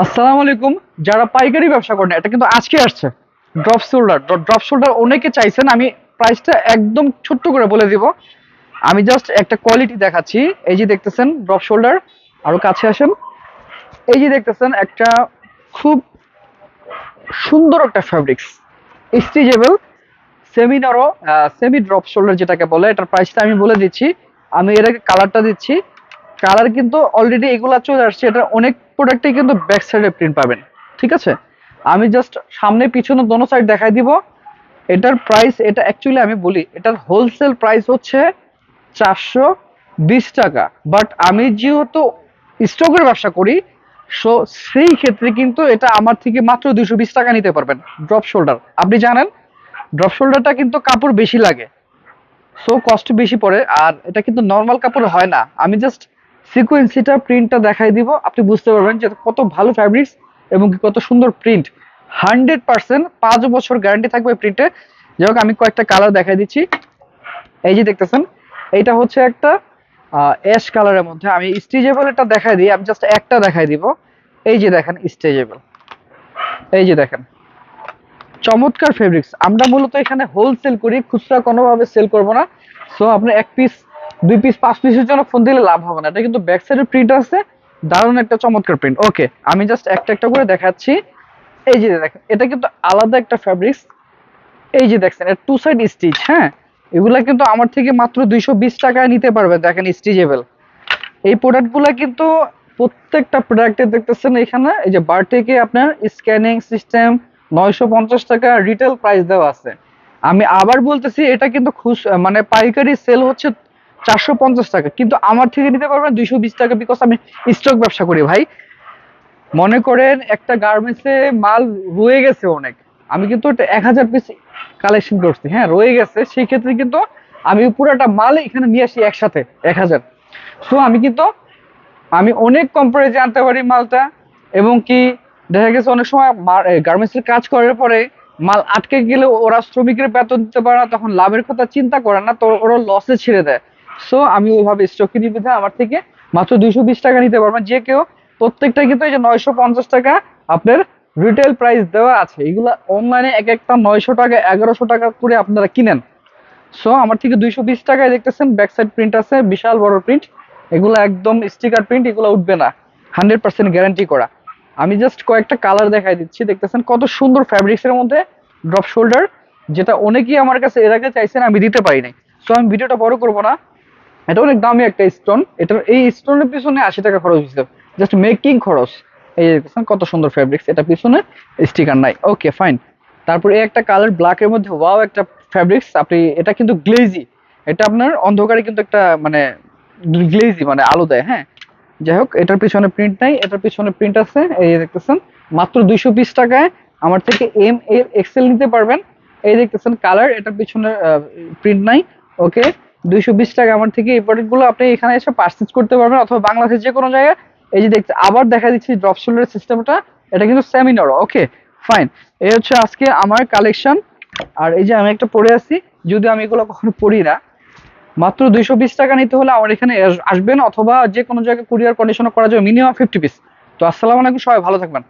আসসালামু আলাইকুম। যারা পাইকারি ব্যবসা করেন, এটা কিন্তু আজকে আসছে। ড্রপ শোল্ডার ড্রপ শোল্ডার অনেকে চাইছেন, আমি প্রাইসটা একদম ছোট্ট করে বলে দিব। আমি জাস্ট একটা কোয়ালিটি দেখাচ্ছি। এই যে দেখতেছেন ড্রপ শোল্ডার আরও কাছে আসেন। এই যে দেখতেছেন, একটা খুব সুন্দর একটা fabrics stitchable semi narrow semi drop shoulder যেটাকে বলে, এটার প্রাইসটা আমি বলে দিচ্ছি। আমি এটাকে কালারটা দিচ্ছি। কালার কিন্তু অলরেডি এগুলা চলে আসছে। এটা অনেক প্রোডাক্টে কিন্তু ব্যাক সাইডে প্রিন্ট পাবেন। ঠিক আছে? আমি জাস্ট সামনে পিছনে দোনো সাইড দেখাই দিব। এটার প্রাইস এটা অ্যাকচুয়ালি আমি বলি, এটার হোলসেল প্রাইস হচ্ছে চারশো বিশ টাকা। বাট আমি যেহেতু স্টকের ব্যবসা করি সো সেই ক্ষেত্রে কিন্তু এটা আমার থেকে মাত্র দুশো বিশ টাকা নিতে পারবেন। ড্রপ শোল্ডার আপনি জানেন ড্রপ শোল্ডারটা কিন্তু কাপড় বেশি লাগে। সো কষ্ট বেশি পড়ে, আর এটা কিন্তু নর্মাল কাপড় হয় না। আমি জাস্ট সিকোয়েন্সিটা প্রিন্টটা দেখাই দিব। আপনি বুঝতে পারবেন যে কত ভালো ফ্যাব্রিক্স এবং কত সুন্দর প্রিন্ট হান্ড্রেড পার্সেন্ট পাঁচ বছর গ্যারান্টি থাকবে প্রিন্টে যাই হোক, আমি কয়েকটা কালার দেখাই দিচ্ছি। এই যে দেখতেছেন, এইটা হচ্ছে একটা অ্যাশ কালারের মধ্যে। আমি স্টেজেবল এটা দেখাই দিই, আমি জাস্ট একটা দেখাই দিব। এই যে দেখেন স্টেজেবল এই যে দেখেন, চমৎকার ফেব্রিক্স আমরা মূলত এখানে হোলসেল করি, খুচরা কোনোভাবে সেল করব না। সো আপনি এক পিস দুই পিস পাঁচ পিসের জন্য ফোন দিলে লাভ হবে না। এটা কিন্তু ব্যাক সাইডের প্রিন্ট আছে, দারুণ একটা চমৎকার প্রিন্ট ওকে আমি জাস্ট একটা একটা করে দেখাচ্ছি। এই যে দেখেন, এটা কিন্তু আলাদা একটা ফ্যাব্রিক্স এই যে দেখছেন এটা টু সাইড স্টিচ হ্যাঁ? এগুলা কিন্তু আমার থেকে মাত্র দুইশো বিশ টাকায় নিতে পারবেন দেখেন স্টিচেবল এই প্রোডাক্টগুলো কিন্তু প্রত্যেকটা প্রোডাক্টে দেখতেছেন এখানে, এই যে বারটেকে আপনার স্ক্যানিং সিস্টেম নয়শো পঞ্চাশ টাকা রিটেল প্রাইস দেওয়া আছে। আমি আবার বলতেছি, এটা কিন্তু খুশ মানে পাইকারি সেল হচ্ছে চারশো পঞ্চাশ টাকা। কিন্তু আমার থেকে নিতে পারবেন দুইশো বিশ টাকা বিকজ আমি স্টক ব্যবসা করি ভাই। মনে করেন একটা গার্মেন্টসে মাল রয়ে গেছে অনেক। আমি কিন্তু এক হাজার পিস কালেকশন করছি। হ্যাঁ রয়ে গেছে। সেই ক্ষেত্রে কিন্তু আমি পুরোটা মাল এখানে নিয়ে আসি একসাথে, এক হাজার। সো আমি কিন্তু আমি অনেক কম প্রাইসে আনতে পারি মালটা। এবং কি দেখা গেছে অনেক সময় গার্মেন্টসের কাজ করার পরে মাল আটকে গেলে ওরা শ্রমিকের বেতন দিতে পারে না, তখন লাভের কথা চিন্তা করে না, তো ওরা লসে ছেড়ে দেয়। সো আমি ওইভাবে স্টকে নিবে আমার থেকে মাত্র দুইশো বিশ টাকা নিতে পারবেন যে কেউ প্রত্যেকটা কিন্তু এই যে নয়শো পঞ্চাশ টাকা আপনার রিটেল প্রাইস দেওয়া আছে। এগুলা অনলাইনে এক একটা নয়শো টাকা, এগারোশো টাকা করে আপনারা কিনেন। সো আমার থেকে দুইশো বিশ টাকায় দেখতেছেন ব্যাক সাইড প্রিন্ট আছে, বিশাল বড় প্রিন্ট এগুলো একদম স্টিকার প্রিন্ট এগুলো উঠবে না। হান্ড্রেড পার্সেন্ট গ্যারান্টি করা। আমি জাস্ট কয়েকটা কালার দেখাই দিচ্ছি। দেখতেছেন কত সুন্দর ফ্যাব্রিক্স এর মধ্যে ড্রপ শোল্ডার যেটা অনেকেই আমার কাছে এর আগে চাইছেন, আমি দিতে পারি নাই। সো আমি ভিডিওটা বড় করব না। এটা অনেক দামি একটা স্টোন এটা এই স্টোনের পিছনে আশি টাকা খরচ হয়েছিল। জাস্ট মেকিং খরচ। এই কত সুন্দর ফ্যাব্রিক্স এটা পিছনে স্টিকার নাই। ওকে ফাইন তারপরে একটা কালার ব্ল্যাকের মধ্যে ওয়াও একটা ফ্যাব্রিক্স আপনি, এটা কিন্তু গ্লেজি এটা আপনার অন্ধকারে কিন্তু একটা মানে গ্লেজি মানে আলো দেয় হ্যাঁ? যাই হোক, এটার পিছনে প্রিন্ট নাই। এটার পিছনে প্রিন্ট আছে। এই দেখতেছেন, মাত্র দুইশো বিশ টাকায় আমার থেকে এম এর এক্সেল নিতে পারবেন। এই দেখতেছেন কালার এটার পিছনে প্রিন্ট নাই। ওকে দুইশো বিশ টাকা আমার থেকে এই প্রোডাক্টগুলো আপনি এখানে এসে পার্চেস করতে পারবেন অথবা বাংলাদেশের যে কোনো জায়গায়। এই যে দেখতে, আবার দেখা দিচ্ছি ড্রপ শোল্ডার সিস্টেমটা এটা কিন্তু সেমিনার ওকে ফাইন এই হচ্ছে আজকে আমার কালেকশন আর এই যে আমি একটা পরে আছি যদি আমি এগুলো কখনো পড়ি না। মাত্র দুইশো বিশ টাকা নিতে হলে আমার এখানে আসবেন অথবা যে কোনো জায়গায় কুরিয়ার কন্ডিশনও করা যাবে মিনিমাম ফিফটি পিস তো আসসালামু আলাইকুম, সবাই ভালো থাকবেন।